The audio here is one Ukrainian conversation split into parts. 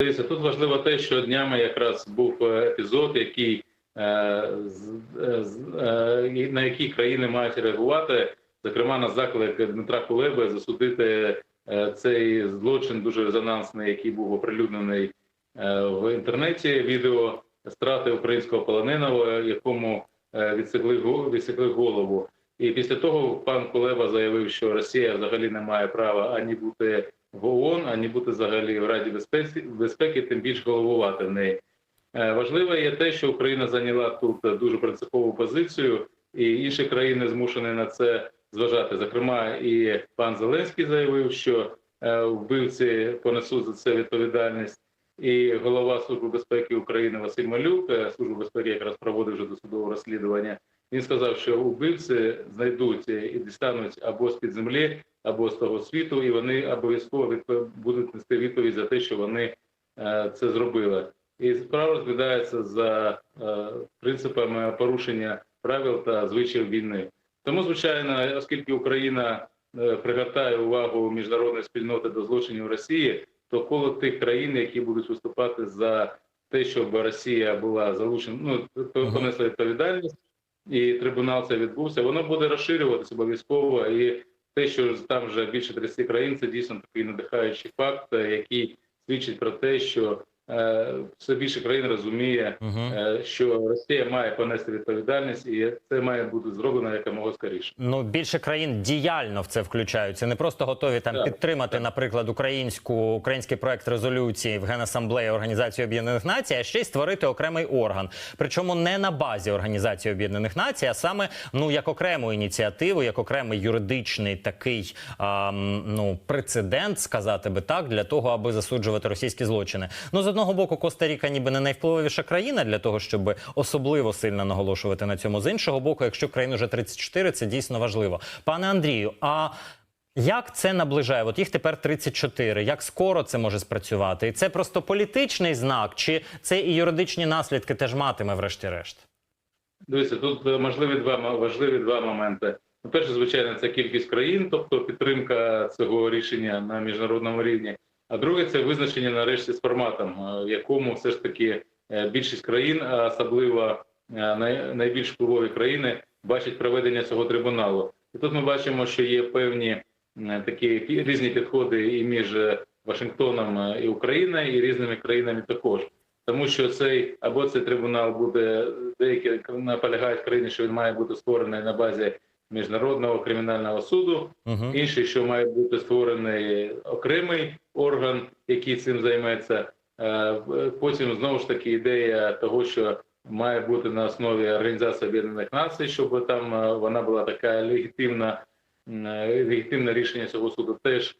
Дивіться, тут важливо те, що днями якраз був е, епізод, який е, з- е, на який країни мають реагувати, зокрема на заклик Дмитра Кулеби засудити цей злочин дуже резонансний, який був оприлюднений в інтернеті. Відео страти українського полоненого, якому відсекли відсекли голову. І після того пан Кулеба заявив, що Росія взагалі не має права ані бути в ООН, ані бути взагалі в Раді безпеки, безпеки, тим більше головувати в неї. Е, Важливо є те, що Україна зайняла тут дуже принципову позицію, і інші країни змушені на це зважати. Зокрема, і пан Зеленський заявив, що е, вбивці понесуть за це відповідальність. І голова Служби безпеки України Василь Малюк, е, Служба безпеки якраз проводив вже досудове розслідування. Він сказав, що убивці знайдуть і дістануть або з під землі, або з того світу, і вони обов'язково будуть нести відповідь за те, що вони е, це зробили. І справа розглядається за е, принципами порушення правил та звичаїв війни. Тому, звичайно, оскільки Україна е, пригортає увагу міжнародної спільноти до злочинів Росії, то коло тих країн, які будуть виступати за те, щоб Росія була залучена, ну понесла відповідальність, і трибунал це відбувся, воно буде розширюватися обов'язково. І те, що там вже більше 30 країн, це дійсно такий надихаючий факт, який свідчить про те, що все більше країн розуміє, Угу. е, що Росія має понести відповідальність, і це має бути зроблено якомога скоріше. Ну більше країн діяльно в це включаються, не просто готові там Так, підтримати, так. наприклад, українську український проект резолюції в Генасамблеї Організації Об'єднаних Націй, а ще й створити окремий орган. Причому не на базі Організації Об'єднаних Націй, а саме ну як окрему ініціативу, як окремий юридичний такий а, ну прецедент, сказати би так, для того, аби засуджувати російські злочини. Ну з одного боку, Коста-Ріка ніби не найвпливовіша країна для того, щоб особливо сильно наголошувати на цьому. З іншого боку, якщо країн вже 34, це дійсно важливо. Пане Андрію, а як це наближає? От їх тепер 34. Як скоро це може спрацювати? І це просто політичний знак, чи це і юридичні наслідки теж матиме, врешті-решт? Дивіться, тут е, можливі два важливі два моменти. Перше, звичайно, це кількість країн, тобто підтримка цього рішення на міжнародному рівні. А друге, це визначення нарешті з форматом, е, в якому все ж таки е, більшість країн, особливо е, найбільш впливові країни, бачать проведення цього трибуналу. І тут ми бачимо, що є певні такі різні підходи і між Вашингтоном і Україною, і різними країнами також. Тому що цей або цей трибунал буде деякі наполягають країни, що він має бути створений на базі міжнародного кримінального суду. Угу. Інший, що має бути створений окремий орган, який цим займеться. Е, Потім знову ж таки ідея того, що має бути на основі Організації Об'єднаних Націй, щоб там е, вона була така легітимна, е, легітимне рішення цього суду теж.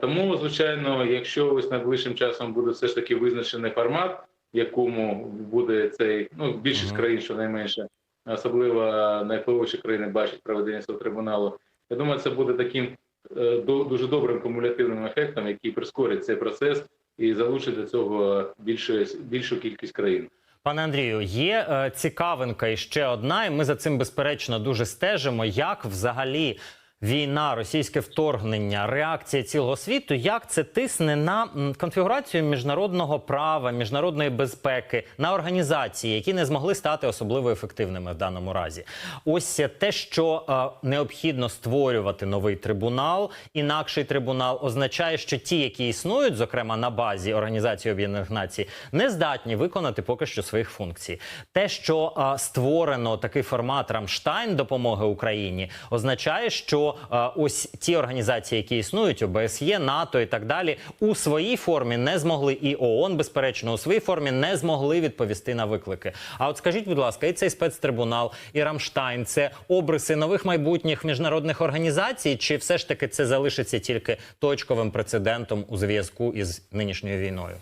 Тому, звичайно, якщо ось найближчим часом буде все ж таки визначений формат, якому буде цей ну більшість країн, щонайменше, особливо найвпливовіші країни бачать проведення цього трибуналу. Я думаю, це буде таким е, дуже добрим кумулятивним ефектом, який прискорить цей процес і залучить до цього більшу, більшу кількість країн. Пане Андрію, є е, цікавинка і ще одна, і ми за цим безперечно дуже стежимо. Як взагалі війна, російське вторгнення, реакція цілого світу, як це тисне на конфігурацію міжнародного права, міжнародної безпеки, на організації, які не змогли стати особливо ефективними в даному разі. Ось те, що е, необхідно створювати новий трибунал, інакший трибунал означає, що ті, які існують, зокрема на базі Організації Об'єднаних Націй, не здатні виконати поки що своїх функцій. Те, що е, створено такий формат Рамштайн допомоги Україні, означає, що е, ось ті організації, які існують, ОБСЄ, НАТО і так далі, у своїй формі не змогли, і ООН, безперечно, у своїй формі не змогли відповісти на виклики. А от скажіть, будь ласка, і цей спецтрибунал, і Рамштайн це обриси нових майбутніх міжнародних організацій, чи все ж таки це залишиться тільки точковим прецедентом у зв'язку із нинішньою війною?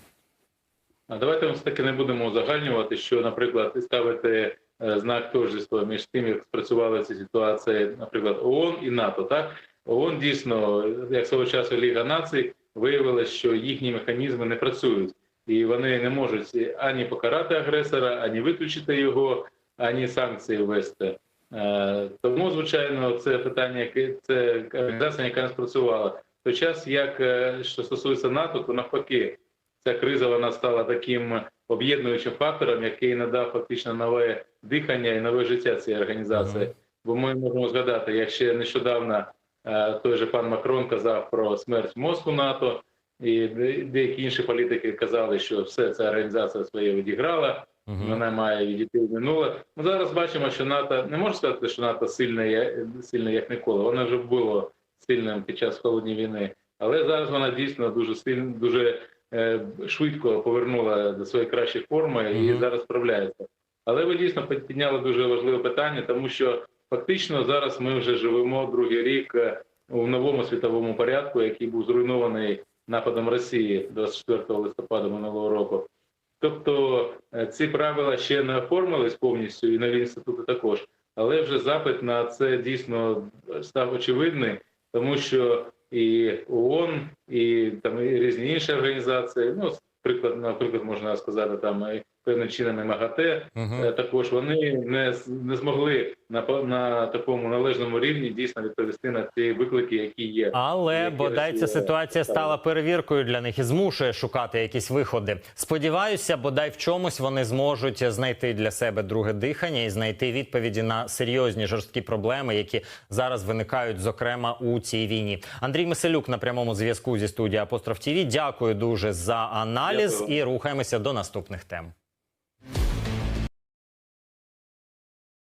А давайте ми все таки не будемо узагальнювати, що, наприклад, ставити знак тождества між тим, як спрацювали ці ситуації, наприклад, ООН і НАТО. Так ООН дійсно, як свого часу Ліга націй, виявила, що їхні механізми не працюють, і вони не можуть ані покарати агресора, ані виключити його, ані санкції ввести. Е, Тому, звичайно, це питання, яке це організація, яка не спрацювала. Той час, як е, що стосується НАТО, то навпаки, ця криза вона стала таким об'єднуючим фактором, який надав фактично нове дихання і нове життя цій організації. Бо ми можемо згадати, як ще нещодавно е, той же пан Макрон казав про смерть мозку НАТО, і деякі інші політики казали, що все ця організація своє відіграла, Мгм. вона має відійти в минуле. Ми зараз бачимо, що НАТО не можна сказати, що НАТО сильне, сильне як ніколи. Воно вже було сильним під час холодної війни, але зараз вона дійсно дуже сильно, дуже швидко повернула до своєї кращої форми і Мгм. зараз справляється. Але ви дійсно підняли дуже важливе питання, тому що фактично зараз ми вже живемо другий рік е, у новому світовому порядку, який був зруйнований нападом Росії 24 листопада минулого року. Тобто е, ці правила ще не оформились повністю, і нові інститути також. Але вже запит на це дійсно став очевидний, тому що і ООН, і там і різні інші організації, ну приклад, наприклад, можна сказати, там і певним чином і МАГАТЕ, Uh -huh. також вони не, не змогли на, на такому належному рівні дійсно відповісти на ті виклики, які є. Але які бодай ця ситуація ставила. стала перевіркою для них і змушує шукати якісь виходи. Сподіваюся, бодай в чомусь вони зможуть знайти для себе друге дихання і знайти відповіді на серйозні жорсткі проблеми, які зараз виникають, зокрема у цій війні. Андрій Миселюк на прямому зв'язку зі студії Апостроф ТІВІ. Дякую дуже за аналіз Дякую. і рухаємося до наступних тем.